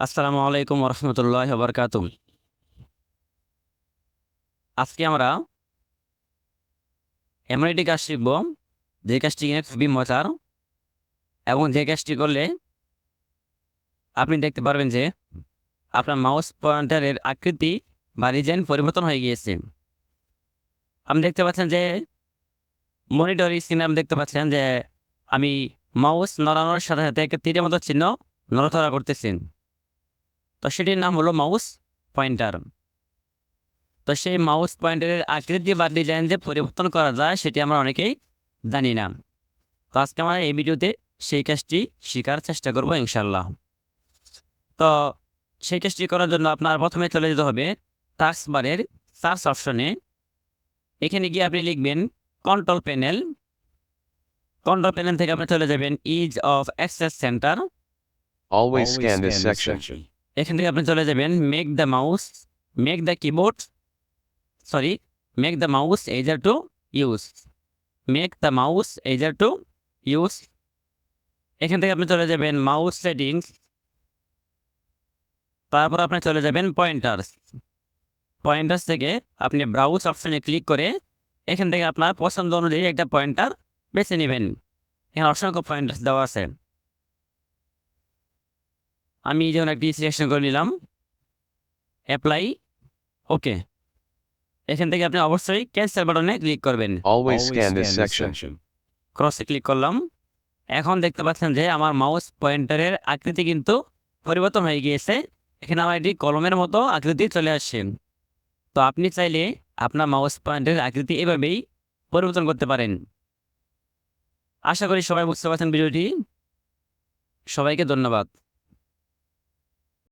আসসালামু আলাইকুম রহমতুল্লাহ বরকাত আজকে আমরা এমন একটি কাজ শিখব। যে কাজটি কিনা খুবই মজার এবং যে কাজটি করলে আপনি দেখতে পারবেন যে আপনার মাউস পয়েন্টারের আকৃতি বা ডিজাইন পরিবর্তন হয়ে গিয়েছে। আপনি দেখতে পাচ্ছেন যে মনিটর স্ক্রিনে আপনি দেখতে পাচ্ছেন যে আমি মাউস নড়ানোর সাথে সাথে একটা তীরের মতো চিহ্ন নড়াচড়া করতেছি। তো সেটির নাম হলো মাউস পয়েন্টার তো সেই মাউস পয়েন্টারের আকৃতি বা ডিজাইন যে পরিবর্তন করা যায় সেটি আমরা অনেকেই জানি না। তো আজকে আমরা এই ভিডিওতে সেই কাজটি শেখার চেষ্টা করব ইনশাল্লাহ তো সেই কাজটি করার জন্য আপনার প্রথমে চলে যেতে হবে টাস্ক বারের সার্চ অপশনে এখানে গিয়ে আপনি লিখবেন কন্ট্রোল প্যানেল কন্ট্রোল প্যানেল থেকে আপনি চলে যাবেন ease of access centre Always scan this section. এখান থেকে আপনি চলে যাবেন make the mouse make the keyboard sorry make the mouse easier to use make the mouse easier to use এখান থেকে আপনি চলে যাবেন মাউস সেটিংস তারপর আপনি চলে যাবেন পয়েন্টার্স পয়েন্টার্স থেকে আপনি ব্রাউজ অপশানে ক্লিক করে এখান থেকে আপনার পছন্দ অনুযায়ী একটা পয়েন্টার বেছে নেবেন। এখানে অসংখ্য পয়েন্টার্স দেওয়া আছে। আমি যেমন একটি সিলেকশন করে নিলাম অ্যাপ্লাই ওকে এখান থেকে আপনি অবশ্যই ক্যান্সেল বাটনে ক্লিক করবেন. ক্রসে ক্লিক করলাম। এখন দেখতে পাচ্ছেন যে আমার মাউস পয়েন্টারের আকৃতি কিন্তু পরিবর্তন হয়ে গিয়েছে। এখানে আমার এটি কলমের মতো আকৃতি চলে আসছে। তো আপনি চাইলে আপনার মাউস পয়েন্টারের আকৃতি এভাবেই পরিবর্তন করতে পারেন। আশা করি সবাই বুঝতে পারছেন ভিডিওটি। সবাইকে ধন্যবাদ।